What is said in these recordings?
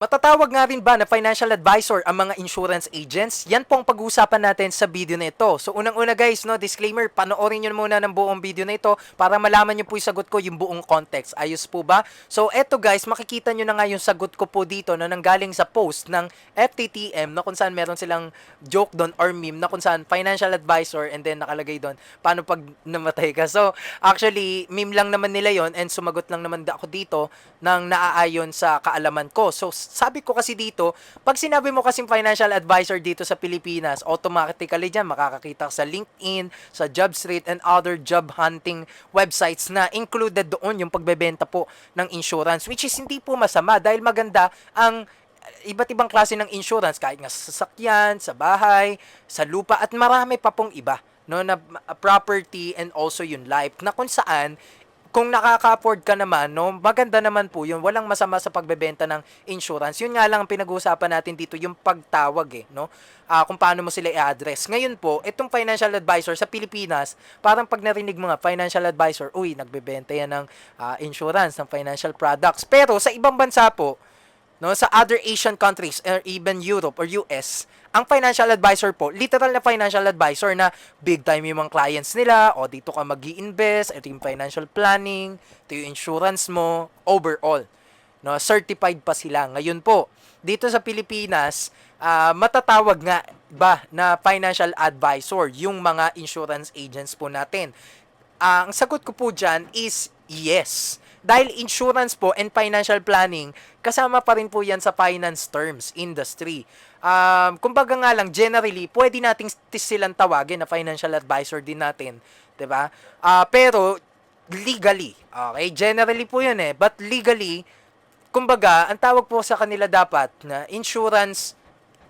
Matatawag nga rin ba na financial advisor ang mga insurance agents? Yan po ang pag-uusapan natin sa video na ito. So unang-una guys, no, disclaimer, panoorin nyo muna ng buong video na ito para malaman nyo po yung sagot ko, yung buong context. Ayos po ba? So eto guys, makikita nyo na nga yung sagot ko po dito na nanggaling sa post ng FTTM na kung saan meron silang joke doon or meme na kung saan financial advisor and then nakalagay doon, paano pag namatay ka? So actually, meme lang naman nila yon and sumagot lang naman ako dito ng naaayon sa kaalaman ko. So sabi ko kasi dito, pag sinabi mo kasing financial advisor dito sa Pilipinas, automatically dyan makakakita ka sa LinkedIn, sa JobStreet, and other job hunting websites na included doon yung pagbebenta po ng insurance, which is hindi po masama dahil maganda ang iba't ibang klase ng insurance kahit nga sa sasakyan, sa bahay, sa lupa at marami pa pong iba no na property and also yung life na kung saan kung nakaka-afford ka naman, no, maganda naman po yun. Walang masama sa pagbebenta ng insurance. Yun nga lang ang pinag-uusapan natin dito, yung pagtawag eh, no? Ah, kung paano mo sila i-address. Ngayon po, itong financial advisor sa Pilipinas, parang pag narinig mga financial advisor, uy, nagbebenta yan ng ah, insurance, ng financial products. Pero sa ibang bansa po, no sa other Asian countries or even Europe or US ang financial advisor po literal na financial advisor na big time yung mga clients nila. O dito ka mag invest ito yung financial planning ito yung insurance mo overall. No certified pa sila. Ngayon po dito sa Pilipinas ah, matatawag nga ba na financial advisor yung mga insurance agents po natin? Ang sagot ko po dyan is yes. Dahil insurance po and financial planning, kasama pa rin po yan sa finance terms industry. Um, kumbaga nga lang, generally, pwede nating silang tawagin na financial advisor din natin. 'di ba? Ah, pero, legally, okay, generally po yun eh, but legally, kumbaga, ang tawag po sa kanila dapat na insurance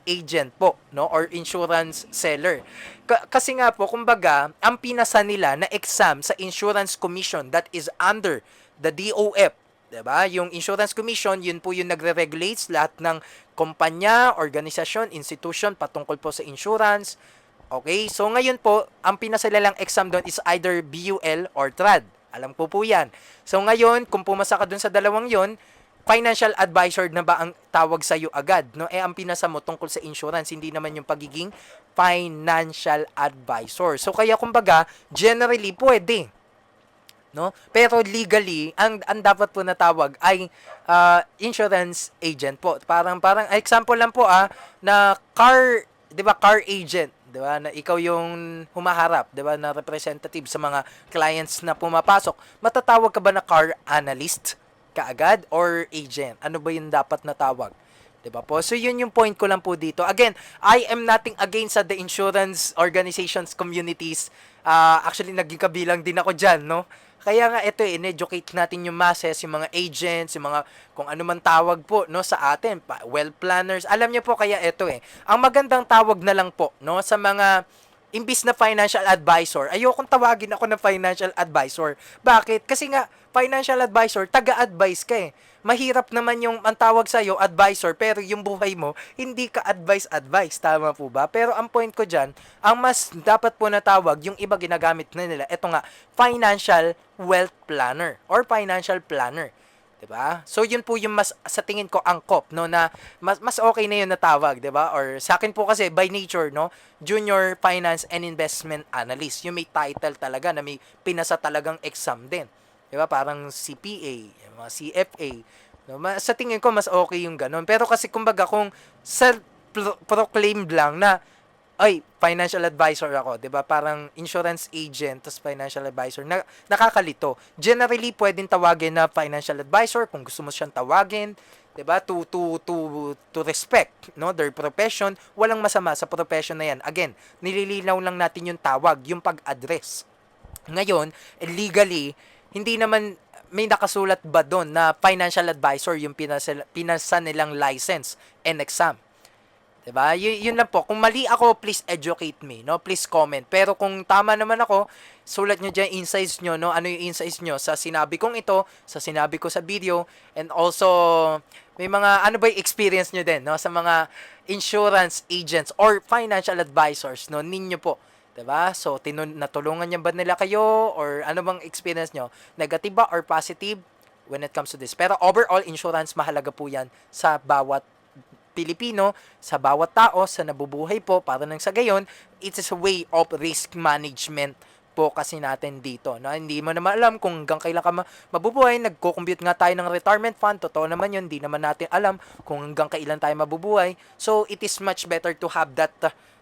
agent po, no? Or insurance seller. Ka- kasi nga po, kumbaga, ang pinasa nila na exam sa Insurance Commission that is under the DOF, 'di ba? Yung Insurance Commission, yun po yung nagre-regulates lahat ng kumpanya, organisasyon, institution patungkol po sa insurance. Okay? So ngayon po, ang pinasalalang exam doon is either BUL or TRAD. Alam ko po 'yan. So ngayon, kung pumasa ka doon sa dalawang 'yon, financial advisor na ba ang tawag sa iyo agad, no? Eh ang pinasa mo tungkol sa insurance, hindi naman yung pagiging financial advisor. So kaya kumbaga, generally pwede, no? Pero legally, ang ang dapat po na tawag ay ah, insurance agent po. Parang parang example lang po ah na car, 'di ba, car agent, 'di ba? Na ikaw yung humaharap, 'di ba, na representative sa mga clients na pumapasok. Matatawag ka ba na car analyst kaagad or agent? Ano ba yung dapat na tawag? 'Di ba po? So yun yung point ko lang po dito. Again, I am nothing against sa the insurance organizations communities. Ah, actually naging kabilang din ako diyan, no? Kaya nga ito eh, in-educate natin yung masses, yung mga agents, yung mga kung ano man tawag po no sa atin, well planners. Alam niyo po kaya ito eh. Ang magandang tawag na lang po no sa mga imbis na financial advisor, ayokong tawagin ako na financial advisor. Bakit? Kasi nga, financial advisor, taga-advise ka eh. Mahirap naman yung ang tawag sa'yo, advisor, pero yung buhay mo, hindi ka advice-advice. Tama po ba? Pero ang point ko dyan, ang mas dapat po na tawag, yung iba ginagamit na nila, eto nga, financial wealth planner or financial planner. 'Di ba? So yun po yung mas sa tingin ko angkop no na mas mas okay na yun na tawag, 'di ba? Or sa akin po kasi by nature no, Junior Finance and Investment Analyst. Yung may title talaga na may pinasa talagang exam din. 'Di ba? Parang CPA, mga CFA. No, sa tingin ko mas okay yung ganun. Pero kasi kumbaga kung self proclaimed lang na ay, financial advisor ako, 'di ba? Parang insurance agent tas financial advisor. Na, nakakalito. Generally, pwedeng tawagin na financial advisor kung gusto mo siyang tawagin, 'di ba? To to to to respect, no, their profession. Walang masama sa profession na 'yan. Again, nililinaw lang natin yung tawag, yung pag-address. Ngayon, legally, hindi naman may nakasulat ba doon na financial advisor yung pinasa, pinasa nilang license and exam. 'Di ba? Y- yun lang po. Kung mali ako, please educate me, no? Please comment. Pero kung tama naman ako, sulat nyo dyan insights nyo, no? Ano yung insights nyo sa sinabi kong ito, sa sinabi ko sa video, and also may mga ano ba yung experience nyo din, no? Sa mga insurance agents or financial advisors, no? Ninyo po. 'di ba? So tinun natulungan niya ba nila kayo or ano bang experience nyo? Negative ba or positive? when it comes to this. Pero overall, insurance mahalaga po yan sa bawat Pilipino, sa bawat tao, sa nabubuhay po, para nang sa gayon, it is a way of risk management po kasi natin dito. No? Hindi mo naman alam kung hanggang kailan ka ma- mabubuhay. Nagko-compute nga tayo ng retirement fund. Totoo naman yun. Hindi naman natin alam kung hanggang kailan tayo mabubuhay. So, it is much better to have that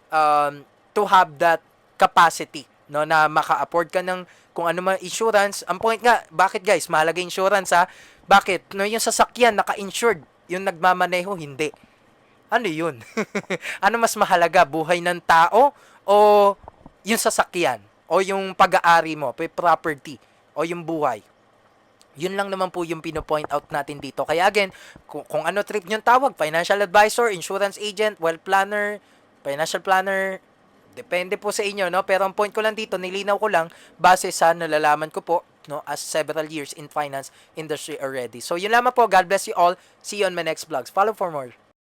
um, to have that capacity no na maka-afford ka ng kung ano man insurance. Ang point nga, bakit guys, mahalaga insurance ha? Bakit? No yung sasakyan naka-insured, yung nagmamaneho hindi. Ano yun? ano mas mahalaga, buhay ng tao o yung sasakyan o yung pag-aari mo, property o yung buhay? Yun lang naman po yung pino-point out natin dito. Kaya again, kung, kung ano trip nyo tawag, financial advisor, insurance agent, wealth planner, financial planner, depende po sa inyo, no? Pero ang point ko lang dito, nilinaw ko lang base sa nalalaman ko po, no, as several years in finance industry already. So, yun lamang po. God bless you all. See you on my next vlogs. Follow for more.